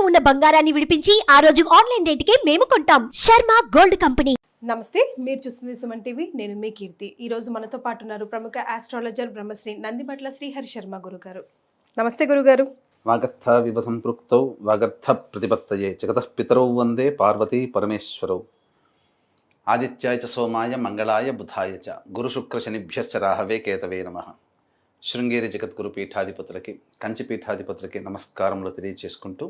ఇంట్లో ఉన్న బంగారాన్ని విడిపించి ఆ రోజు ఆన్లైన్ రేటుకే మేము కొంటాం. Sharma gold company. నమస్తే మీరు చూస్తుంది సుమన్ టీవీ నేను మీ కీర్తి. ఈ రోజు మనతో పాటు ఉన్నారు ప్రముఖ ఆస్ట్రాలజర్ బ్రహ్మశ్రీ నందిమట్ల శ్రీహరి శర్మ గురుగారు. నమస్తే గురుగారు. వాగర్థ వివ సంపృక్తౌ వాగర్థ ప్రతిపత్తయే జగతః పితరౌ వందే పార్వతీ పరమేశ్వరౌ. ఆదిత్యాయ చ సోమాయ మంగళాయ బుధాయ చ గురుశుక్ర శనిభ్యశ్చ రాహవే కేతవే నమ. శృంగేరి జగద్గురు పీఠాధిపతులకి కంచి పీఠాధిపతులకి నమస్కారములు తెలియజేసుకుంటూ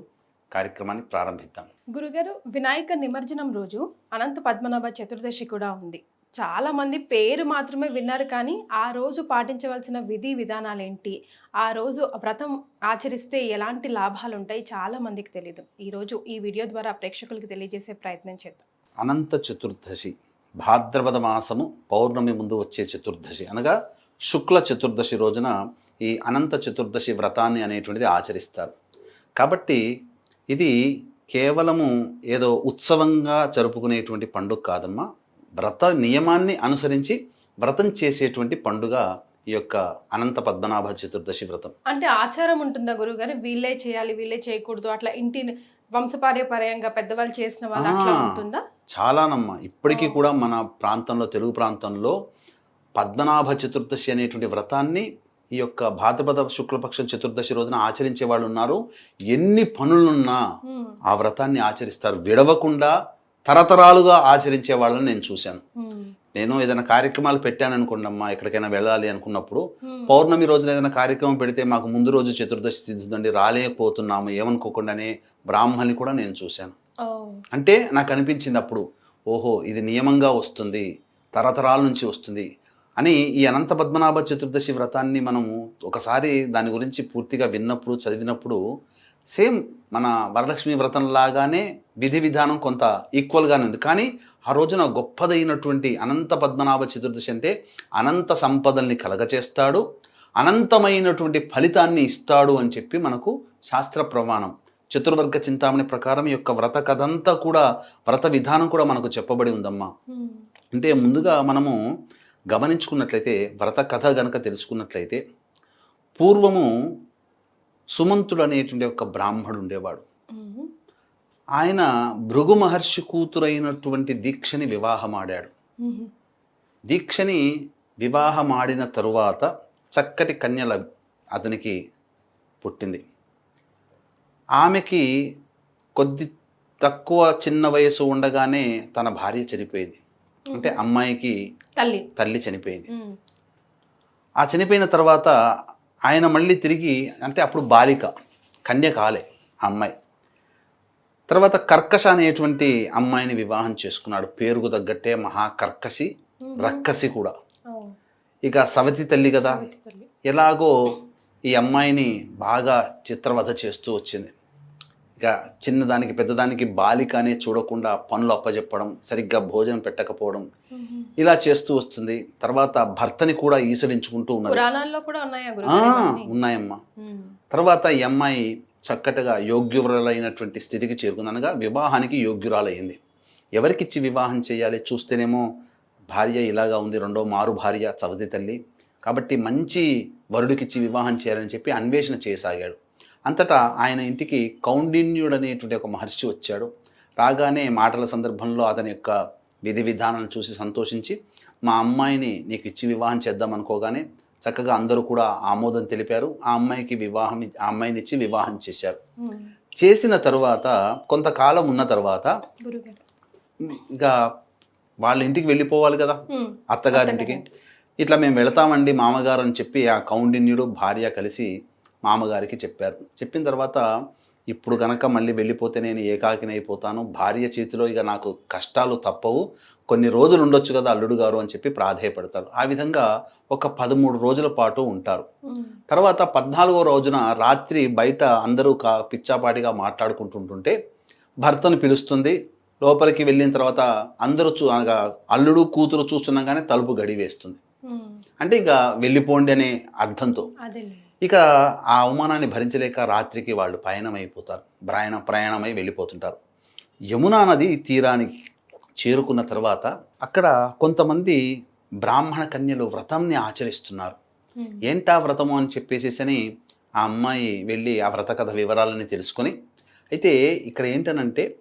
కార్యక్రమాన్ని ప్రారంభిద్దాం. గురుగారు వినాయక నిమజ్జనం రోజు అనంత పద్మనాభ చతుర్దశి కూడా ఉంది. చాలా మంది పేరు మాత్రమే విన్నారు కానీ ఆ రోజు పాటించవలసిన విధి విధానాలు ఏంటి ఆ రోజు వ్రతం ఆచరిస్తే ఎలాంటి లాభాలు ఉంటాయి చాలా మందికి తెలియదు ఈ రోజు ఈ వీడియో ద్వారా ప్రేక్షకులకు తెలియజేసే ప్రయత్నం చేద్దాం. అనంత చతుర్దశి. భాద్రపద మాసము పౌర్ణమి ముందు వచ్చే చతుర్దశి. అనగా శుక్ల చతుర్దశి రోజున ఈ అనంత చతుర్దశి వ్రతాన్ని అనేటువంటిది ఆచరిస్తారు. కాబట్టి ఇది కేవలము ఏదో ఉత్సవంగా జరుపుకునేటువంటి పండుగ కాదమ్మా. వ్రత నియమాన్ని అనుసరించి వ్రతం చేసేటువంటి పండుగ ఈ యొక్క అనంత పద్మనాభ చతుర్దశి వ్రతం. అంటే ఆచారం ఉంటుందా గురుగారు వీళ్ళే చేయాలి వీళ్ళే చేయకూడదు అట్లా ఇంటి వంశపార్యపర్యంగా పెద్దవాళ్ళు చేసిన వాళ్ళు అట్లా. ఉంటుందా? చాలానమ్మా. ఇప్పటికీ కూడా మన ప్రాంతంలో తెలుగు ప్రాంతంలో పద్మనాభ చతుర్దశి అనేటువంటి వ్రతాన్ని ఈ యొక్క భాద్రపద శుక్లపక్ష చతుర్దశి రోజున ఆచరించే వాళ్ళు ఉన్నారు ఎన్ని పనులున్నా. ఆ వ్రతాన్ని ఆచరిస్తారు విడవకుండా తరతరాలుగా ఆచరించే వాళ్ళని నేను చూశాను. నేను ఏదైనా కార్యక్రమాలు పెట్టాను అనుకోండమ్మా ఎక్కడికైనా వెళ్ళాలి అనుకున్నప్పుడు. పౌర్ణమి రోజున ఏదైనా కార్యక్రమం పెడితే మాకు ముందు రోజు చతుర్దశి తిథుందండి రాలేకపోతున్నాము ఏమనుకోకుండానే బ్రాహ్మణ్ని కూడా నేను చూశాను. అంటే నాకు అనిపించింది అప్పుడు ఓహో ఇది నియమంగా వస్తుంది తరతరాల నుంచి వస్తుంది అని ఈ అనంత పద్మనాభ చతుర్దశి వ్రతాన్ని మనము ఒకసారి దాని గురించి పూర్తిగా విన్నప్పుడు చదివినప్పుడు సేమ్ మన వరలక్ష్మి వ్రతం లాగానే విధి విధానం కొంత ఈక్వల్గానే ఉంది కానీ ఆ రోజున గొప్పదైనటువంటి అనంత పద్మనాభ చతుర్దశి అంటే అనంత సంపదల్ని కలగచేస్తాడు అనంతమైనటువంటి ఫలితాన్ని ఇస్తాడు అని చెప్పి మనకు శాస్త్ర ప్రమాణం చతుర్వర్గ చింతామణి ప్రకారం ఈ యొక్క వ్రత కథంతా కూడా వ్రత విధానం కూడా మనకు చెప్పబడి ఉందమ్మా. అంటే ముందుగా మనము గమనించుకున్నట్లయితే వ్రత కథ గనక తెలుసుకున్నట్లయితే పూర్వము సుమంతుడు అనేటువంటి ఒక బ్రాహ్మడు ఉండేవాడు. ఆయన భృగు మహర్షి కూతురైనటువంటి దీక్షని వివాహమాడాడు హ్మ్. దీక్షని వివాహమాడిన తరువాత చక్కటి కన్యల అతనికి పుట్టింది ఆమెకి కొద్ది తక్కువ చిన్న వయసు ఉండగానే తన భార్య చనిపోయింది అంటే అమ్మాయికి తల్లి. తల్లి చనిపోయింది. ఆ చనిపోయిన తర్వాత ఆయన మళ్ళీ తిరిగి అంటే అప్పుడు బాలిక కన్య కాలే ఆ అమ్మాయి. తర్వాత కర్కశ అనేటువంటి అమ్మాయిని వివాహం చేసుకున్నాడు. పేరుకు తగ్గట్టే మహాకర్కశి రక్కసి కూడా. ఇక సవతి తల్లి కదా. ఎలాగో ఈ అమ్మాయిని బాగా చిత్రవధ చేస్తూ వచ్చింది. ఇక చిన్నదానికి పెద్దదానికి బాలిక అనే చూడకుండా పనులు అప్పచెప్పడం సరిగ్గా భోజనం పెట్టకపోవడం. ఇలా చేస్తూ వస్తుంది. తర్వాత భర్తని కూడా ఈసడించుకుంటూ ఉన్నది? ఉన్నాయమ్మా. తర్వాత ఈ అమ్మాయి చక్కటగా యోగ్యురాలైనటువంటి స్థితికి చేరుకుంది అనగా వివాహానికి యోగ్యురాలయ్యింది. ఎవరికిచ్చి వివాహం చేయాలి? చూస్తేనేమో భార్య ఇలాగా ఉంది రెండో మారు భార్య చవతి తల్లి. కాబట్టి మంచి వరుడికిచ్చి వివాహం చేయాలని చెప్పి అన్వేషణ చేయసాగాడు. అంతటా ఆయన ఇంటికి కౌండిన్యుడు అనేటువంటి ఒక మహర్షి వచ్చాడు. రాగానే మాటల సందర్భంలో అతని యొక్క విధి విధానాలను చూసి సంతోషించి మా అమ్మాయిని నీకు ఇచ్చి వివాహం చేద్దాం అనుకోగానే చక్కగా అందరూ కూడా ఆమోదం తెలిపారు. ఆ అమ్మాయికి వివాహం ఆ అమ్మాయిని ఇచ్చి వివాహం చేశారు. చేసిన తరువాత కొంతకాలం ఉన్న తర్వాత ఇక వాళ్ళ ఇంటికి వెళ్ళిపోవాలి కదా. అత్తగారింటికి. ఇట్లా మేము వెళతామండి మామగారు అని చెప్పి ఆ కౌండిన్యుడు భార్య కలిసి మామగారికి చెప్పారు. చెప్పిన తర్వాత ఇప్పుడు కనుక మళ్ళీ వెళ్ళిపోతే నేను ఏకాకినైపోతాను భార్య చేతిలో ఇక నాకు కష్టాలు తప్పవు కొన్ని రోజులు ఉండొచ్చు కదా అల్లుడు గారు అని చెప్పి ప్రాధేయపడతాడు. ఆ విధంగా ఒక పదమూడు రోజుల పాటు ఉంటారు. తర్వాత పద్నాలుగో రోజున రాత్రి బయట అందరూ కా పిచ్చాపాటిగా మాట్లాడుకుంటుంటుంటే భర్తను పిలుస్తుంది. లోపలికి వెళ్ళిన తర్వాత అందరూ చూ అనగా అల్లుడు కూతురు చూస్తుండగానే తలుపు గడి వేస్తుంది. అంటే ఇక వెళ్ళిపోండి అనే అర్థంతో. ఇక ఆ అవమానాన్ని భరించలేక రాత్రికి వాళ్ళు పయనం అయిపోతారు ప్రయాణ ప్రయాణమై వెళ్ళిపోతుంటారు. యమునా నది తీరానికి చేరుకున్న తర్వాత అక్కడ కొంతమంది బ్రాహ్మణ కన్యలు వ్రతంని ఆచరిస్తున్నారు. ఏంటా వ్రతము అని చెప్పేసేసని ఆ అమ్మాయి వెళ్ళి ఆ వ్రత కథ వివరాలని తెలుసుకొని అయితే ఇక్కడ ఏంటనంటే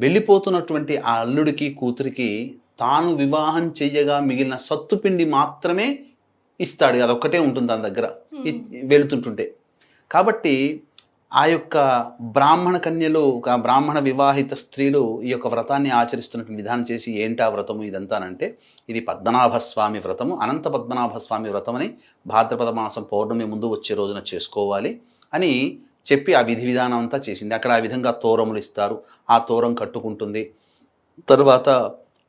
వెళ్ళిపోతున్నటువంటి ఆ అల్లుడికి కూతురికి తాను వివాహం చెయ్యగా మిగిలిన సత్తుపిండి మాత్రమే ఇస్తాడు. అదొక్కటే ఉంటుంది తన దగ్గర. వెళుతుంటుంటే. కాబట్టి ఆ యొక్క బ్రాహ్మణ కన్యలు ఒక బ్రాహ్మణ వివాహిత స్త్రీలు ఈ యొక్క వ్రతాన్ని ఆచరిస్తున్నటువంటి విధానం చేసి ఏంటా వ్రతము ఇదంతానంటే ఇది పద్మనాభస్వామి వ్రతము అనంత పద్మనాభస్వామి వ్రతం అని భాద్రపద మాసం పౌర్ణమి ముందు వచ్చే రోజున చేసుకోవాలి అని చెప్పి ఆ విధి విధానం అంతా చేసింది. అక్కడ ఆ విధంగా తోరములు ఇస్తారు ఆ తోరం కట్టుకుంటుంది. తరువాత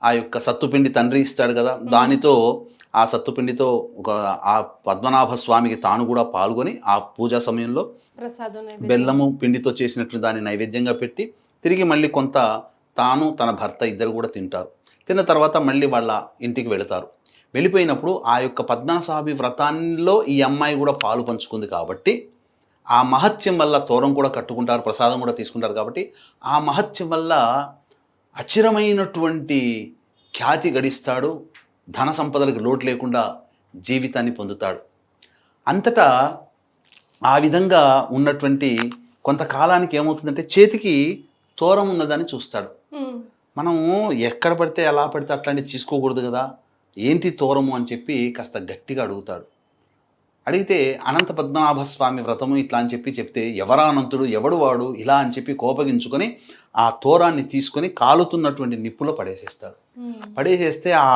ఆ యొక్క సత్తుపిండి తండ్రి ఇస్తాడు కదా దానితో ఆ సత్తుపిండితో ఒక ఆ పద్మనాభ స్వామికి తాను కూడా పాల్గొని ఆ పూజా సమయంలో. బెల్లము పిండితో చేసినట్లు దాన్ని నైవేద్యంగా పెట్టి తిరిగి మళ్ళీ కొంత తాను తన భర్త ఇద్దరు కూడా తింటారు. తిన్న తర్వాత మళ్ళీ వాళ్ళ ఇంటికి వెళతారు. వెళ్ళిపోయినప్పుడు ఆ యొక్క పద్మనాభి వ్రతాల్లో ఈ అమ్మాయి కూడా పాలు పంచుకుంది కాబట్టి ఆ మహత్యం వల్ల తోరం కూడా కట్టుకుంటారు ప్రసాదం కూడా తీసుకుంటారు కాబట్టి ఆ మహత్యం వల్ల అచిరమైనటువంటి ఖ్యాతి గడిస్తాడు. ధన సంపదలకు లోటు లేకుండా జీవితాన్ని పొందుతాడు అంతటా ఆ విధంగా ఉన్నటువంటి కొంతకాలానికి ఏమవుతుందంటే చేతికి తోరం ఉన్నదని చూస్తాడు. మనము ఎక్కడ పడితే ఎలా పడితే అట్లాంటివి తీసుకోకూడదు కదా ఏంటి తోరము అని చెప్పి కాస్త గట్టిగా అడుగుతాడు అడిగితే అనంత పద్మనాభ స్వామి వ్రతము ఇట్లా అని చెప్పి చెప్తే ఎవరా అనంతుడు ఎవడు వాడు ఇలా అని చెప్పి కోపగించుకొని ఆ తోరాన్ని తీసుకొని కాలుతున్నటువంటి నిప్పులో పడేసేస్తాడు. పడేసేస్తే ఆ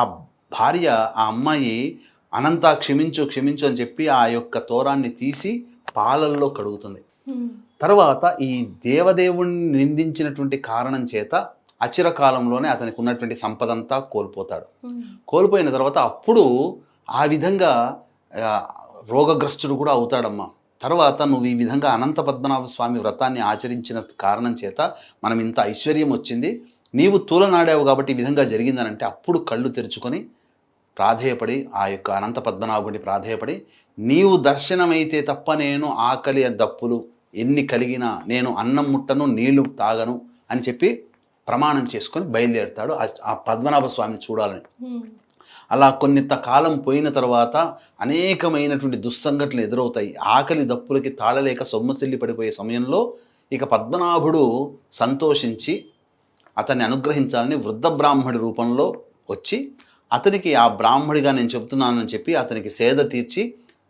భార్య ఆ అమ్మాయి అనంత క్షమించు క్షమించు అని చెప్పి ఆ యొక్క తోరాన్ని తీసి పాలల్లో కడుగుతుంది. తర్వాత ఈ దేవదేవుణ్ణి నిందించినటువంటి కారణం చేత అచిర కాలంలోనే అతనికి ఉన్నటువంటి సంపదంతా కోల్పోతాడు. కోల్పోయిన తర్వాత అప్పుడు ఆ విధంగా రోగగ్రస్తుడు కూడా అవుతాడమ్మా తర్వాత నువ్వు ఈ విధంగా అనంత పద్మనాభ స్వామి వ్రతాన్ని ఆచరించిన కారణం చేత మనం ఇంత ఐశ్వర్యం వచ్చింది నీవు తూలనాడావు కాబట్టి ఈ విధంగా జరిగిందనంటే అప్పుడు కళ్ళు తెరుచుకొని ప్రాధేయపడి ఆ యొక్క అనంత పద్మనాభుడి ప్రాధేయపడి నీవు దర్శనమైతే తప్ప నేను ఆకలి దప్పులు ఎన్ని కలిగినా నేను అన్నం ముట్టను నీళ్ళు తాగను అని చెప్పి ప్రమాణం చేసుకొని బయలుదేరుతాడు. ఆ- పద్మనాభ స్వామిని చూడాలని. అలా కొన్నింత కాలం పోయిన తర్వాత అనేకమైనటువంటి దుస్సంఘటనలు ఎదురవుతాయి. ఆకలి దప్పులకి తాళలేక సొమ్మసిల్లి పడిపోయే సమయంలో ఇక పద్మనాభుడు సంతోషించి అతన్ని అనుగ్రహించాలని వృద్ధ బ్రాహ్మడి రూపంలో వచ్చి అతనికి ఆ బ్రాహ్మడిగా నేను చెప్తున్నానని చెప్పి అతనికి సేద తీర్చి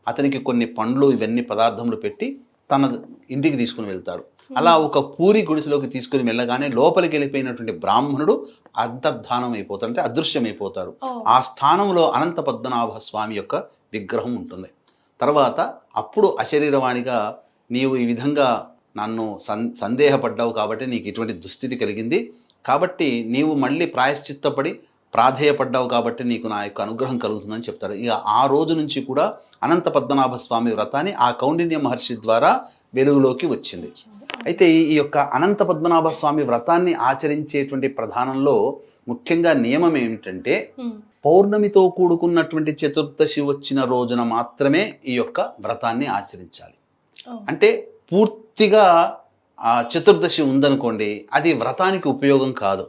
అతనికి కొన్ని పండ్లు ఇవన్నీ పదార్థములు పెట్టి తన ఇంటికి తీసుకుని వెళ్తాడు. అలా ఒక పూరి గుడిసెలోకి తీసుకుని వెళ్ళగానే లోపలికి వెళ్ళిపోయినటువంటి బ్రాహ్మణుడు అంతర్ధానం అయిపోతాడు అంటే అదృశ్యమైపోతాడు. ఆ స్థానంలో అనంత పద్మనాభ స్వామి యొక్క విగ్రహం ఉంటుంది. తర్వాత అప్పుడు అశరీరవాణిగా నీవు ఈ విధంగా నన్ను సన్ సందేహపడ్డావు కాబట్టి నీకు ఇటువంటి దుస్థితి కలిగింది. కాబట్టి నీవు మళ్ళీ ప్రాయశ్చిత్తపడి ప్రాధేయపడ్డావు కాబట్టి నీకు నా యొక్క అనుగ్రహం కలుగుతుందని చెప్తాడు ఇక ఆ రోజు నుంచి కూడా అనంత పద్మనాభ స్వామి వ్రతాన్ని ఆ కౌండిన్య మహర్షి ద్వారా వెలుగులోకి వచ్చింది అయితే ఈ- యొక్క అనంత పద్మనాభ స్వామి వ్రతాన్ని ఆచరించేటువంటి ప్రధానంలో ముఖ్యంగా నియమం ఏమిటంటే. పౌర్ణమితో కూడుకున్నటువంటి చతుర్దశి వచ్చిన రోజున మాత్రమే ఈ యొక్క వ్రతాన్ని ఆచరించాలి. అంటే పూర్తిగా చతుర్దశి ఉందనుకోండి అది వ్రతానికి ఉపయోగం కాదు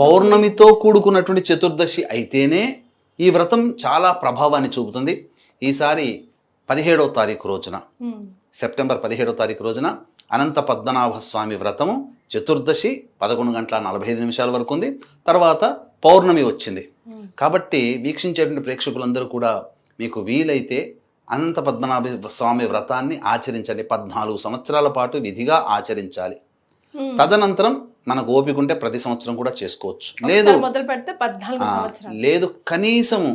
పౌర్ణమితో కూడుకున్నటువంటి చతుర్దశి అయితేనే ఈ వ్రతం చాలా ప్రభావాన్ని చూపుతుంది ఈసారి పదిహేడవ తారీఖు రోజున. సెప్టెంబర్ పదిహేడవ తారీఖు రోజున అనంత పద్మనాభ స్వామి వ్రతము చతుర్దశి పదకొండు గంటల నలభై ఐదు నిమిషాల వరకు ఉంది తర్వాత పౌర్ణమి వచ్చింది. కాబట్టి వీక్షించేటువంటి ప్రేక్షకులందరూ కూడా మీకు వీలైతే అనంత పద్మనాభ స్వామి వ్రతాన్ని ఆచరించండి. పద్నాలుగు సంవత్సరాల పాటు విధిగా ఆచరించాలి. తదనంతరం మనకు ఓపిక ఉంటే ప్రతి సంవత్సరం కూడా చేసుకోవచ్చు. లేదు మొదలు పెడితే పద్నాలుగు లేదు కనీసము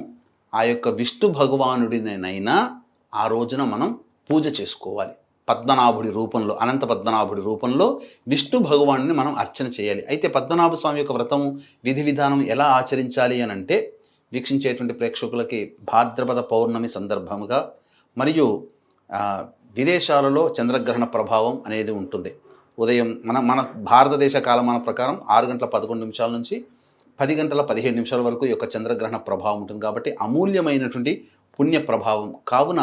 ఆ యొక్క విష్ణు భగవానుడినైనా ఆ రోజున మనం పూజ చేసుకోవాలి. పద్మనాభుడి రూపంలో అనంత పద్మనాభుడి రూపంలో విష్ణు భగవానుని మనం అర్చన చేయాలి. అయితే పద్మనాభ స్వామి యొక్క వ్రతము విధి విధానం ఎలా ఆచరించాలి అని అంటే వీక్షించేటువంటి ప్రేక్షకులకి భాద్రపద పౌర్ణమి సందర్భముగా మరియు విదేశాలలో చంద్రగ్రహణ ప్రభావం అనేది ఉంటుంది. ఉదయం మన మన భారతదేశ కాలమాన ప్రకారం ఆరు గంటల పదకొండు నిమిషాల నుంచి పది గంటల పదిహేడు నిమిషాల వరకు ఈ యొక్క చంద్రగ్రహణ ప్రభావం ఉంటుంది. కాబట్టి అమూల్యమైనటువంటి పుణ్య ప్రభావం. కావున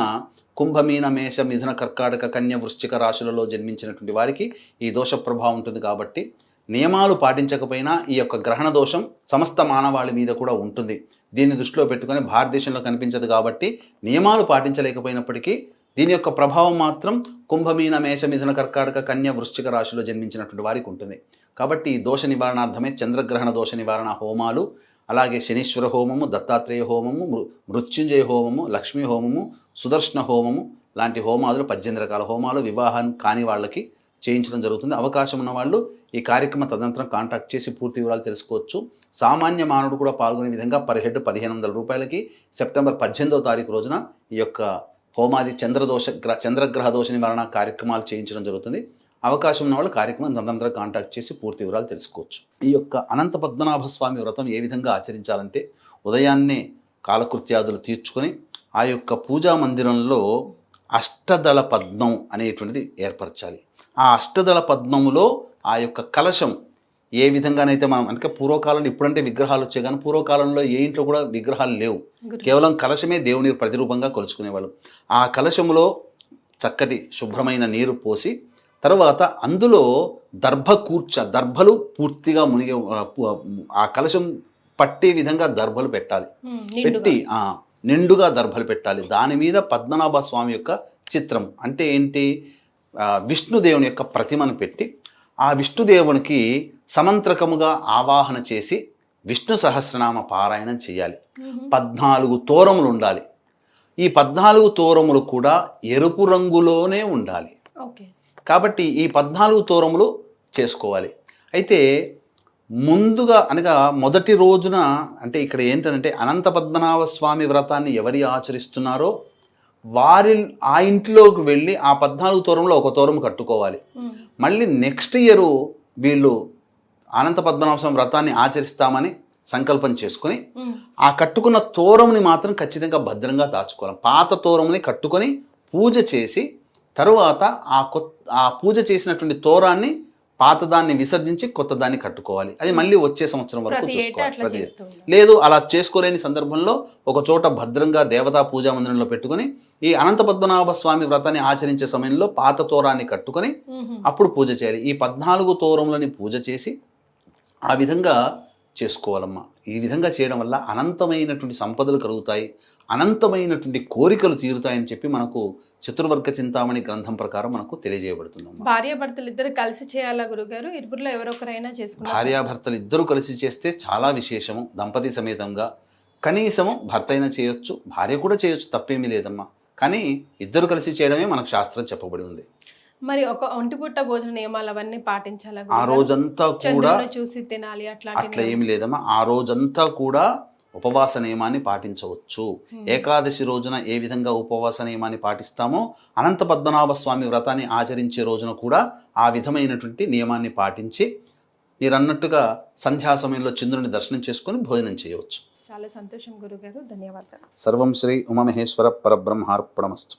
కుంభమీన మేష మిథున కర్కాటక కన్య వృశ్చిక రాశులలో జన్మించినటువంటి వారికి ఈ దోష ప్రభావం ఉంటుంది కాబట్టి నియమాలు పాటించకపోయినా ఈ యొక్క గ్రహణ దోషం సమస్త మానవాళి మీద కూడా ఉంటుంది. దీన్ని దృష్టిలో పెట్టుకొని భారతదేశంలో కనిపించదు కాబట్టి నియమాలు పాటించలేకపోయినప్పటికీ దీని యొక్క ప్రభావం మాత్రం కుంభమీన మేష మిథున కర్కాటక కన్య వృశ్చిక రాశిలో జన్మించినటువంటి వారికి ఉంటుంది. కాబట్టి ఈ దోష నివారణార్థమే చంద్రగ్రహణ దోష నివారణ హోమాలు అలాగే శనీశ్వర హోమము దత్తాత్రేయ హోమము మృ- మృత్యుంజయ హోమము లక్ష్మీ హోమము సుదర్శన హోమము లాంటి హోమాలు పద్దెనిమిది రకాల హోమాలు వివాహం కాని వాళ్ళకి చేయించడం జరుగుతుంది. అవకాశం ఉన్న వాళ్ళు ఈ కార్యక్రమ తదనంతరం కాంటాక్ట్ చేసి పూర్తి వివరాలు తెలుసుకోవచ్చు. సామాన్య మానవుడు కూడా పాల్గొనే విధంగా పర్ హెడ్ పదిహేను వందల రూపాయలకి సెప్టెంబర్ పద్దెనిమిదవ తారీఖు రోజున ఈ యొక్క హోమాది చంద్రదోష గ్ర చంద్రగ్రహ దోష నివారణ కార్యక్రమాలు చేయించడం జరుగుతుంది. అవకాశం ఉన్న వాళ్ళు కార్యక్రమం తదనంతరం కాంటాక్ట్ చేసి పూర్తి వివరాలు తెలుసుకోవచ్చు. ఈ యొక్క అనంత పద్మనాభ స్వామి వ్రతం ఏ విధంగా ఆచరించాలంటే ఉదయాన్నే కాలకృత్యాదులు తీర్చుకొని ఆ యొక్క పూజా మందిరంలో అష్టదళ పద్మం అనేటువంటిది ఏర్పరచాలి. ఆ అష్టదళ పద్మములో ఆ యొక్క కలశం ఏ విధంగానైతే మనం అంటే పూర్వకాలంలో ఇప్పుడంటే విగ్రహాలు వచ్చాయి కానీ పూర్వకాలంలో ఏ ఇంట్లో కూడా విగ్రహాలు లేవు. కేవలం కలశమే దేవుని ప్రతిరూపంగా కొలుచుకునేవాళ్ళు. ఆ కలశములో చక్కటి శుభ్రమైన నీరు పోసి తర్వాత అందులో దర్భ కూర్చ దర్భలు పూర్తిగా మునిగే ఆ కలశం పట్టే విధంగా దర్భలు పెట్టాలి. పెట్టి నిండుగా దర్భలు పెట్టాలి. దాని మీద పద్మనాభ స్వామి యొక్క చిత్రం అంటే ఏంటి? విష్ణుదేవుని యొక్క ప్రతిమను పెట్టి ఆ విష్ణుదేవునికి సమంత్రకముగా ఆవాహన చేసి విష్ణు సహస్రనామ పారాయణం చేయాలి. పద్నాలుగు తోరములు ఉండాలి. ఈ పద్నాలుగు తోరములు కూడా ఎరుపు రంగులోనే ఉండాలి. ఓకే. కాబట్టి ఈ పద్నాలుగు తోరములు చేసుకోవాలి. అయితే ముందుగా అనగా మొదటి రోజున అంటే ఇక్కడ ఏంటంటే అనంత పద్మనాభ స్వామి వ్రతాన్ని ఎవరి ఆచరిస్తున్నారో వారి ఆ ఇంట్లోకి వెళ్ళి ఆ పద్నాలుగు తోరంలో ఒక తోరం కట్టుకోవాలి. మళ్ళీ నెక్స్ట్ ఇయర్ వీళ్ళు అనంత పద్మనాభ స్వామి వ్రతాన్ని ఆచరిస్తామని సంకల్పం చేసుకొని ఆ కట్టుకున్న తోరముని మాత్రం ఖచ్చితంగా భద్రంగా దాచుకోవాలి. పాత తోరముని కట్టుకొని పూజ చేసి తరువాత ఆ కొత్త ఆ పూజ చేసినటువంటి తోరాన్ని పాతదాన్ని విసర్జించి కొత్త దాన్ని కట్టుకోవాలి అది మళ్ళీ వచ్చే సంవత్సరం వరకు చూసుకోవాలి. లేదు అలా చేసుకోలేని సందర్భంలో ఒక చోట భద్రంగా దేవతా పూజా మందిరంలో పెట్టుకొని ఈ అనంత పద్మనాభ స్వామి వ్రతాన్ని ఆచరించే సమయంలో పాత తోరాన్ని కట్టుకొని. అప్పుడు పూజ చేయాలి ఈ పద్నాలుగు తోరములని పూజ చేసి ఆ విధంగా చేసుకోవాలమ్మా. ఈ విధంగా చేయడం వల్ల అనంతమైనటువంటి సంపదలు కలుగుతాయి అనంతమైనటువంటి కోరికలు తీరుతాయని చెప్పి మనకు చతుర్వర్గ చింతామణి గ్రంథం ప్రకారం మనకు తెలియజేయబడుతుందమ్మా. భార్య భర్తలు ఇద్దరు కలిసి చేయాలా గురుగారు? ఇరువురులో ఎవరొకరైనా చేసుకున్నారు భార్యాభర్తలు ఇద్దరు కలిసి చేస్తే చాలా విశేషము దంపతి సమేతంగా. కనీసము భర్త అయినా చేయొచ్చు భార్య కూడా చేయొచ్చు తప్పేమీ లేదమ్మా. కానీ ఇద్దరు కలిసి చేయడమే మనకు శాస్త్రం చెప్పబడి ఉంది. మరి ఒక ఒంటి పుట్ట భోజన నియమాలు అవన్నీ పాటించాలా ఆ? రోజంతా కూడా చూసి తినాలి అట్లాంటి అట్లా ఏమి లేదమ్మా. ఆ రోజంతా కూడా ఉపవాస నియమాన్ని పాటించవచ్చు. ఏకాదశి రోజున ఏ విధంగా ఉపవాస నియమాన్ని పాటిస్తామో అనంత పద్మనాభ స్వామి వ్రతాన్ని ఆచరించే రోజున కూడా ఆ విధమైనటువంటి నియమాన్ని పాటించి మీరు అన్నట్టుగా సంధ్యా సమయంలో చంద్రుని దర్శనం చేసుకొని భోజనం చేయవచ్చు. చాలా సంతోషం గురుగారు. ధన్యవాదాలు. సర్వం శ్రీ ఉమామహేశ్వర పరబ్రహ్మార్పణమస్తు.